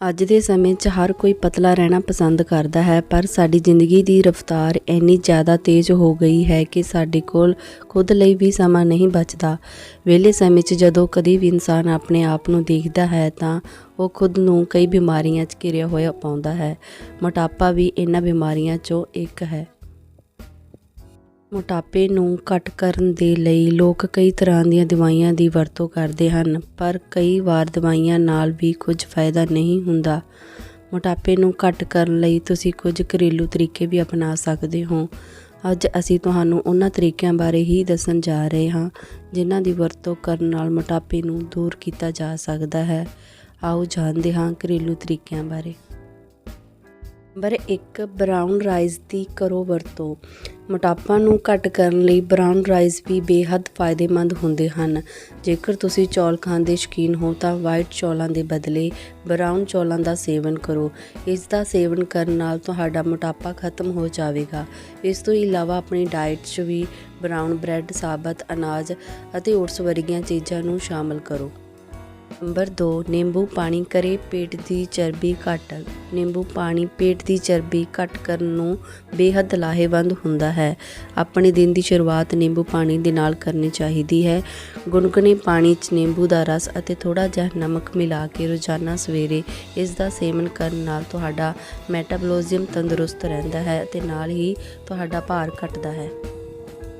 ਅੱਜ ਦੇ ਸਮੇਂ 'ਚ ਹਰ ਕੋਈ ਪਤਲਾ ਰਹਿਣਾ ਪਸੰਦ ਕਰਦਾ ਹੈ, ਪਰ ਸਾਡੀ ਜ਼ਿੰਦਗੀ ਦੀ ਰਫ਼ਤਾਰ ਇੰਨੀ ਜ਼ਿਆਦਾ ਤੇਜ਼ ਹੋ ਗਈ ਹੈ ਕਿ ਸਾਡੇ ਕੋਲ ਖੁਦ ਲਈ ਵੀ ਸਮਾਂ ਨਹੀਂ ਬਚਦਾ। ਵਿਹਲੇ ਸਮੇਂ 'ਚ ਜਦੋਂ ਕਦੀ ਵੀ ਇਨਸਾਨ ਆਪਣੇ ਆਪ ਨੂੰ ਦੇਖਦਾ ਹੈ ਤਾਂ ਉਹ ਖੁਦ ਨੂੰ ਕਈ ਬਿਮਾਰੀਆਂ 'ਚ ਘਿਰਿਆ ਹੋਇਆ ਪਾਉਂਦਾ ਹੈ। ਮੋਟਾਪਾ ਵੀ ਇਹਨਾਂ ਬਿਮਾਰੀਆਂ 'ਚੋਂ ਇੱਕ ਹੈ। ਮੋਟਾਪੇ ਨੂੰ ਘੱਟ ਕਰਨ ਦੇ ਲਈ ਲੋਕ ਕਈ ਤਰ੍ਹਾਂ ਦੀਆਂ ਦਵਾਈਆਂ ਦੀ ਵਰਤੋਂ ਕਰਦੇ ਹਨ, ਪਰ ਕਈ ਵਾਰ ਦਵਾਈਆਂ ਨਾਲ ਵੀ ਕੁਝ ਫਾਇਦਾ ਨਹੀਂ ਹੁੰਦਾ। ਮੋਟਾਪੇ ਨੂੰ ਘੱਟ ਕਰਨ ਲਈ ਤੁਸੀਂ ਕੁਝ ਘਰੇਲੂ ਤਰੀਕੇ ਵੀ ਅਪਣਾ ਸਕਦੇ ਹੋ। ਅੱਜ ਅਸੀਂ ਤੁਹਾਨੂੰ ਉਹਨਾਂ ਤਰੀਕਿਆਂ ਬਾਰੇ ਹੀ ਦੱਸਣ ਜਾ ਰਹੇ ਹਾਂ, ਜਿਨ੍ਹਾਂ ਦੀ ਵਰਤੋਂ ਕਰਨ ਨਾਲ ਮੋਟਾਪੇ ਨੂੰ ਦੂਰ ਕੀਤਾ ਜਾ ਸਕਦਾ ਹੈ। ਆਓ ਜਾਣਦੇ ਹਾਂ ਘਰੇਲੂ ਤਰੀਕਿਆਂ ਬਾਰੇ। ਨੰਬਰ 1 ਬਰਾਊਨ ਰਾਈਸ ਦੀ ਕਰੋ ਵਰਤੋਂ, ਮੋਟਾਪਾ ਨੂੰ ਘੱਟ ਕਰਨ ਲਈ ਬਰਾਊਨ ਰਾਈਸ ਵੀ ਬੇਹੱਦ ਫਾਇਦੇਮੰਦ ਹੁੰਦੇ ਹਨ। ਜੇਕਰ ਤੁਸੀਂ ਚੌਲ ਖਾਣ ਦੇ ਸ਼ੌਕੀਨ ਹੋ ਤਾਂ ਵਾਈਟ ਚੌਲਾਂ ਦੇ ਬਦਲੇ ਬਰਾਊਨ ਚੌਲਾਂ ਦਾ ਸੇਵਨ ਕਰੋ। ਇਸ ਦਾ ਸੇਵਨ ਕਰਨ ਨਾਲ ਤੁਹਾਡਾ ਮੋਟਾਪਾ ਖਤਮ ਹੋ ਜਾਵੇਗਾ। ਇਸ ਤੋਂ ਇਲਾਵਾ ਆਪਣੀ ਡਾਈਟ 'ਚ ਵੀ ਬਰਾਊਨ ਬ੍ਰੈਡ ਸਾਬਤ ਅਨਾਜ ਅਤੇ ਓਟਸ ਵਰਗੀਆਂ ਚੀਜ਼ਾਂ ਨੂੰ ਸ਼ਾਮਲ ਕਰੋ। ਨੰਬਰ 2 ਨਿੰਬੂ ਪਾਣੀ ਕਰੇ ਪੇਟ ਦੀ ਚਰਬੀ ਘੱਟ, ਨਿੰਬੂ ਪਾਣੀ ਪੇਟ ਦੀ ਚਰਬੀ ਘੱਟ ਕਰਨ ਨੂੰ ਬੇਹੱਦ ਲਾਹੇਵੰਦ ਹੁੰਦਾ ਹੈ। ਆਪਣੇ ਦਿਨ ਦੀ ਸ਼ੁਰੂਆਤ ਨਿੰਬੂ ਪਾਣੀ ਦੇ ਨਾਲ ਕਰਨੀ ਚਾਹੀਦੀ ਹੈ। ਗੁਣਗੁਣੇ ਪਾਣੀ 'ਚ ਨਿੰਬੂ ਦਾ ਰਸ ਅਤੇ ਥੋੜਾ ਜਿਹਾ ਨਮਕ ਮਿਲਾ ਕੇ ਰੋਜ਼ਾਨਾ ਸਵੇਰੇ ਇਸ ਦਾ ਸੇਵਨ ਕਰਨ ਨਾਲ ਤੁਹਾਡਾ ਮੈਟਾਬੋਲਿਜ਼ਮ ਤੰਦਰੁਸਤ ਰਹਿੰਦਾ ਹੈ ਅਤੇ ਨਾਲ ਹੀ ਤੁਹਾਡਾ ਭਾਰ ਘਟਦਾ ਹੈ।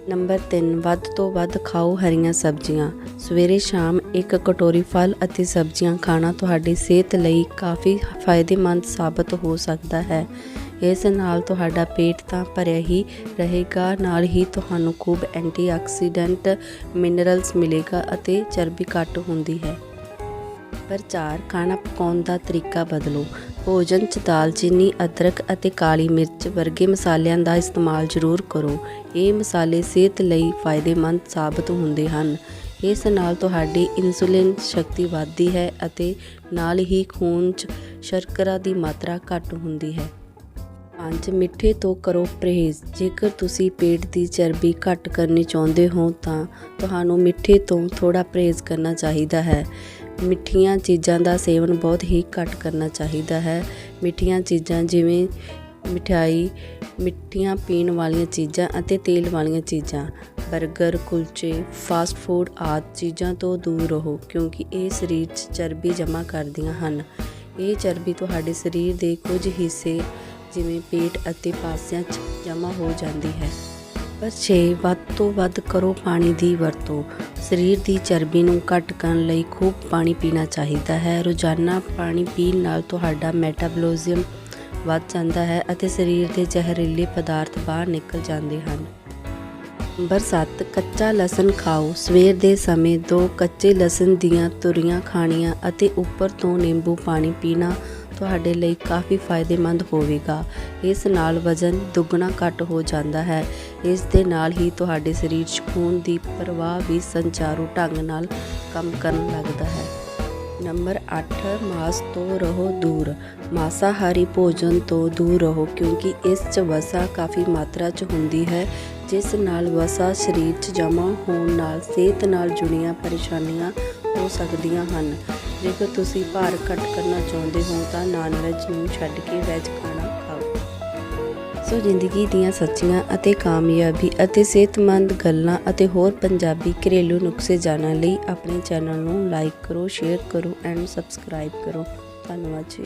ਨੰਬਰ 3 ਵੱਧ ਤੋਂ ਵੱਧ ਖਾਓ ਹਰੀਆਂ ਸਬਜ਼ੀਆਂ। ਸਵੇਰੇ ਸ਼ਾਮ ਇੱਕ ਕਟੋਰੀ ਫਲ ਅਤੇ ਸਬਜ਼ੀਆਂ ਖਾਣਾ ਤੁਹਾਡੀ ਸਿਹਤ ਲਈ ਕਾਫੀ ਫਾਇਦੇਮੰਦ ਸਾਬਤ ਹੋ ਸਕਦਾ ਹੈ। ਇਸ ਨਾਲ ਤੁਹਾਡਾ ਪੇਟ ਤਾਂ ਭਰਿਆ ਹੀ ਰਹੇਗਾ, ਨਾਲ ਹੀ ਤੁਹਾਨੂੰ ਖੂਬ ਐਂਟੀਆਕਸੀਡੈਂਟ ਮਿਨਰਲਸ ਮਿਲੇਗਾ ਅਤੇ ਚਰਬੀ ਘੱਟ ਹੁੰਦੀ ਹੈ। ਨੰਬਰ 4 ਖਾਣਾ ਪਕਾਉਣ ਦਾ ਤਰੀਕਾ ਬਦਲੋ। ਭੋਜਨ 'ਚ ਦਾਲਚੀਨੀ ਅਦਰਕ ਅਤੇ ਕਾਲੀ ਮਿਰਚ ਵਰਗੇ ਮਸਾਲਿਆਂ ਦਾ ਇਸਤੇਮਾਲ ਜ਼ਰੂਰ ਕਰੋ। ਇਹ ਮਸਾਲੇ ਸਿਹਤ ਲਈ ਫਾਇਦੇਮੰਦ ਸਾਬਤ ਹੁੰਦੇ ਹਨ। ਇਸ ਨਾਲ ਤੁਹਾਡੀ ਇਨਸੂਲਿਨ ਸ਼ਕਤੀ ਵੱਧਦੀ ਹੈ ਅਤੇ ਨਾਲ ਹੀ ਖੂਨ 'ਚ ਸ਼ਰਕਰਾ ਦੀ ਮਾਤਰਾ ਘੱਟ ਹੁੰਦੀ ਹੈ। ਪੰਜ, ਮਿੱਠੇ ਤੋਂ ਕਰੋ ਪਰਹੇਜ਼। ਜੇਕਰ ਤੁਸੀਂ ਪੇਟ ਦੀ ਚਰਬੀ ਘੱਟ ਕਰਨੀ ਚਾਹੁੰਦੇ ਹੋ ਤਾਂ ਤੁਹਾਨੂੰ ਮਿੱਠੇ ਤੋਂ ਥੋੜਾ ਪਰਹੇਜ਼ ਕਰਨਾ ਚਾਹੀਦਾ ਹੈ। ਮਿੱਠੀਆਂ ਚੀਜ਼ਾਂ ਦਾ ਸੇਵਨ ਬਹੁਤ ਹੀ ਘੱਟ ਕਰਨਾ ਚਾਹੀਦਾ ਹੈ। ਮਿੱਠੀਆਂ ਚੀਜ਼ਾਂ ਜਿਵੇਂ ਮਠਿਆਈ ਮਿੱਠੀਆਂ ਪੀਣ ਵਾਲੀਆਂ ਚੀਜ਼ਾਂ ਅਤੇ ਤੇਲ ਵਾਲੀਆਂ ਚੀਜ਼ਾਂ 버ਗਰ ਕੁਲਚੇ, ਫਾਸਟ ਫੂਡ ਆਦਿ ਚੀਜ਼ਾਂ ਤੋਂ ਦੂਰ ਰਹੋ ਕਿਉਂਕਿ ਇਹ ਸਰੀਰ 'ਚ ਚਰਬੀ ਜਮ੍ਹਾਂ ਕਰਦੀਆਂ ਹਨ। ਇਹ ਚਰਬੀ ਤੁਹਾਡੇ ਸਰੀਰ ਦੇ ਕੁਝ ਹਿੱਸੇ ਜਿਵੇਂ ਪੇਟ ਅਤੇ ਪਾਸਿਆਂ 'ਚ ਜਮ੍ਹਾਂ ਹੋ ਜਾਂਦੀ ਹੈ। ਪਰ 6 ਵੱਧ ਤੋਂ ਵੱਧ ਕਰੋ ਪਾਣੀ ਦੀ ਵਰਤੋਂ। ਸਰੀਰ ਦੀ ਚਰਬੀ ਨੂੰ ਘੱਟ ਕਰਨ ਲਈ ਖੂਬ ਪਾਣੀ ਪੀਣਾ ਚਾਹੀਦਾ ਹੈ। ਰੋਜ਼ਾਨਾ ਪਾਣੀ ਪੀਣ ਨਾਲ ਤੁਹਾਡਾ ਮੈਟਾਬੋਲਿਜ਼ਮ ਵੱਧ ਜਾਂਦਾ ਹੈ ਅਤੇ ਸਰੀਰ ਦੇ ਜ਼ਹਿਰੀਲੇ ਪਦਾਰਥ ਬਾਹਰ ਨਿਕਲ ਜਾਂਦੇ ਹਨ। ਨੰਬਰ 7 ਕੱਚਾ ਲਸਣ ਖਾਓ। ਸਵੇਰ ਦੇ ਸਮੇਂ ਦੋ ਕੱਚੇ ਲਸਣ ਦੀਆਂ ਤੁਰੀਆਂ ਖਾਣੀਆਂ ਅਤੇ ਉੱਪਰ ਤੋਂ ਨਿੰਬੂ ਪਾਣੀ ਪੀਣਾ ਤੁਹਾਡੇ ਲਈ ਕਾਫੀ ਫਾਇਦੇਮੰਦ ਹੋਵੇਗਾ। ਇਸ ਨਾਲ ਵਜ਼ਨ ਦੁੱਗਣਾ ਘੱਟ ਹੋ ਜਾਂਦਾ ਹੈ। ਇਸ ਦੇ ਨਾਲ ਹੀ ਤੁਹਾਡੇ ਸਰੀਰ 'ਚ ਖੂਨ ਦੀ ਪ੍ਰਵਾਹ ਵੀ ਸੰਚਾਰੂ ਢੰਗ ਨਾਲ ਕੰਮ ਕਰਨ ਲੱਗਦਾ ਹੈ। ਨੰਬਰ 8 ਮਾਸ ਤੋਂ ਰਹੋ ਦੂਰ। ਮਾਸਾਹਾਰੀ ਭੋਜਨ ਤੋਂ ਦੂਰ ਰਹੋ ਕਿਉਂਕਿ ਇਸ 'ਚ ਵਸਾ ਕਾਫੀ ਮਾਤਰਾ 'ਚ ਹੁੰਦੀ ਹੈ, ਜਿਸ ਨਾਲ ਵਸਾ ਸਰੀਰ 'ਚ ਜਮ੍ਹਾਂ ਹੋਣ ਨਾਲ ਸਿਹਤ ਨਾਲ ਜੁੜੀਆਂ ਪਰੇਸ਼ਾਨੀਆਂ ਹੋ ਸਕਦੀਆਂ ਹਨ। ਜੇਕਰ ਤੁਸੀਂ ਭਾਰ ਘੱਟ ਕਰਨਾ ਚਾਹੁੰਦੇ ਹੋ ਤਾਂ ਨਾਨ ਵੈਜ ਨੂੰ ਛੱਡ ਕੇ ਵੈਜ ਖਾਣਾ ਖਾਓ। ਸੋ ਜ਼ਿੰਦਗੀ ਦੀਆਂ ਸੱਚੀਆਂ ਅਤੇ ਕਾਮਯਾਬੀ ਅਤੇ ਸਿਹਤਮੰਦ ਗੱਲਾਂ ਅਤੇ ਹੋਰ ਪੰਜਾਬੀ ਘਰੇਲੂ ਨੁਸਖੇ ਜਾਣਨ ਲਈ ਆਪਣੇ ਚੈਨਲ ਨੂੰ ਲਾਈਕ ਕਰੋ, ਸ਼ੇਅਰ ਕਰੋ ਐਂਡ ਸਬਸਕ੍ਰਾਈਬ ਕਰੋ। ਧੰਨਵਾਦ ਜੀ।